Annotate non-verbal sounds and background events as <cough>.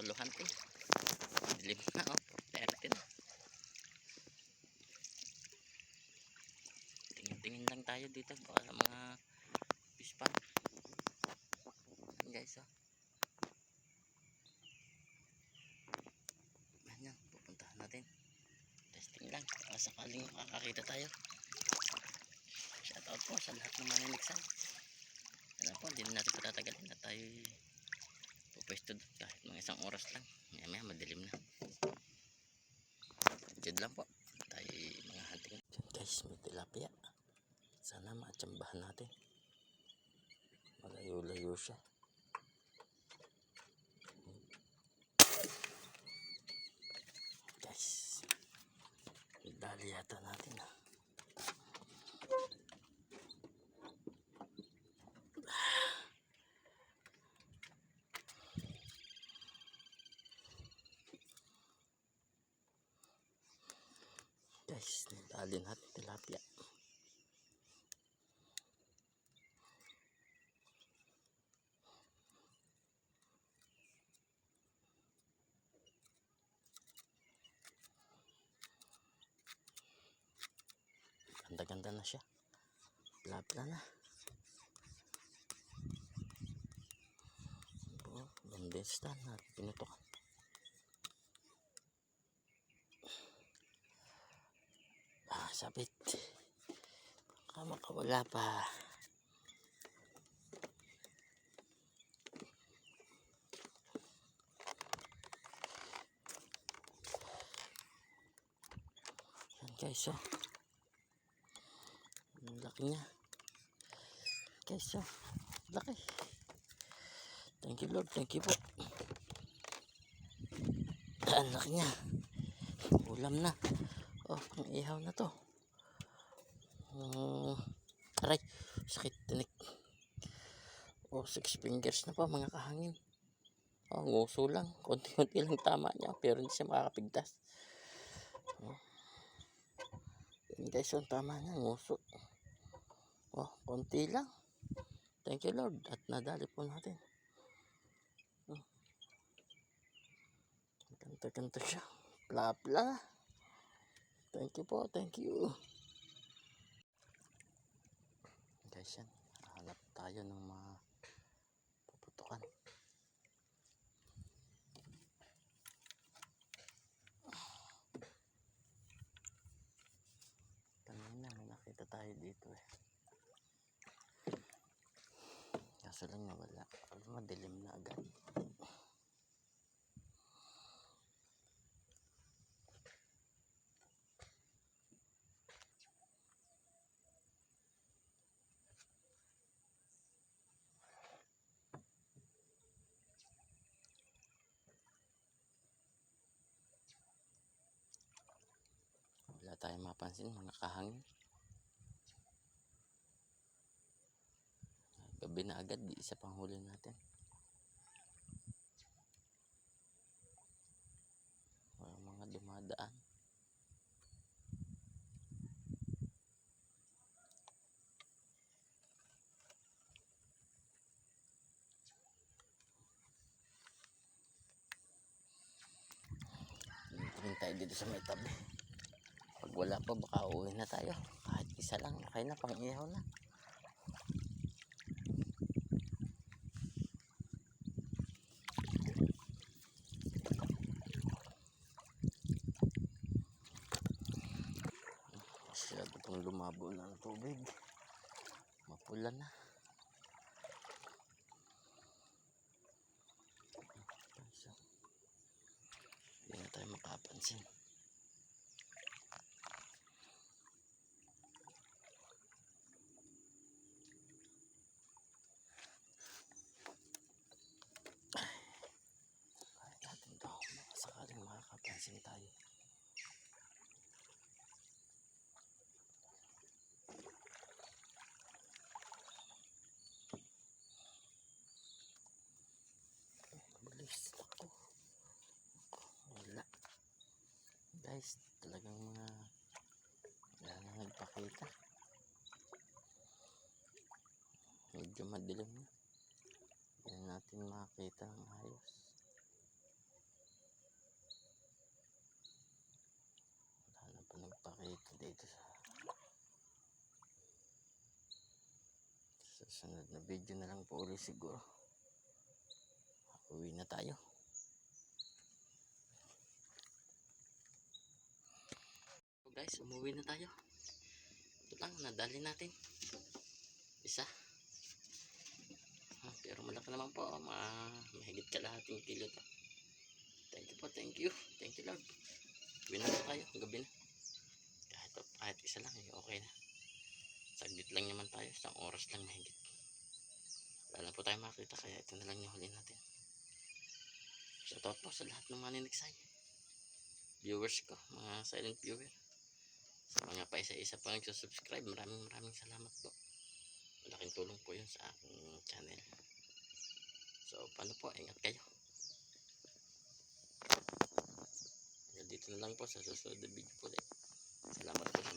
solo hunting. Dilim na oh, 4.30 na. Tingin-tingin lang tayo dito baka sa mga fish pond. Guys oh. Ayan, pupuntahan natin. Testing lang, baka sakaling makakakita tayo. Shoutout po sa lahat ng mga niniksan. Ano po, hindi na natin patatagalin na tayo pupwesto doon kahit mga isang oras lang. Maya maya madilim na. Diyan lang po. Tayo mga hunting. Diyan guys, may tilapia. Sana matsambahan natin. Malayo-layo siya. Guys, dali yata natin ah. Guys, dali natin tilapia. Ganda-ganda na siya. Blabla na. Oh, ganda yung stand na pinutukan. Ah, sabit. Baka makawala pa. Yan guys, oh. Ang laki niya. Guys, oh. Laki. Thank you Lord, thank you po. <clears throat> Ang laki niya. Ulam na. Oh, pang ihaw na to. Hmm. aray, sakit tinik. Oh, six fingers na pa mga kahangin. Oh, nguso lang. Konti-konti lang tama niya. Pero hindi siya makakapigtas. Oh. Yan guys, ang tama niya. Nguso. Oh, konti lang. Thank you Lord. At nadali po natin. Oh. Ganda-ganda siya. Bla-bla. Thank you po, thank you. Guys yan, hanap tayo ng mga puputukan. Kanina may nakita tayo dito eh. Kaso lang nawala. Madilim na agad. Tayong mapansin mga kahangin. Gabi na agad, di isa pang huli natin. Walang mga dumadaan. Tingin tayo dito sa may tabi. Wala pa, baka uwi na tayo. Kahit isa lang, okay na, pang ihaw na. Masyado pang lumabo ang tubig. Mapula na. Hindi na tayo makapansin. Kaya natin to. Baka sakaling makakapansin tayo. Bilis ako. Wala. Guys, talagang mga wala na nagpakita. Medyo madilim na. Hindi na natin makita ng ayos. Makita dito sa sa sunod na video na lang po ulit siguro. Uwi na tayo. So guys umuwi na tayo. Ito lang nadali natin. Isa. Ah, pero malaki naman po. Ma mahigit kalahating kilo to. Thank you po thank you. Thank you lord. Uwi na tayo gabi na kahit, isa lang eh, okay na. Saglit lang naman tayo isang oras lang mahigit. Wala na po tayo makita kaya ito na lang yung huli natin. Shoutout po sa lahat ng mga niniksay viewers ko mga silent viewer. Sa mga pa isa-isa pa nagsusubscribe maraming maraming salamat po. Malaking tulong po yun sa aking channel. So paano po? Ingat kayo. Dito na lang po sa susunod na video po ulit. Salamat po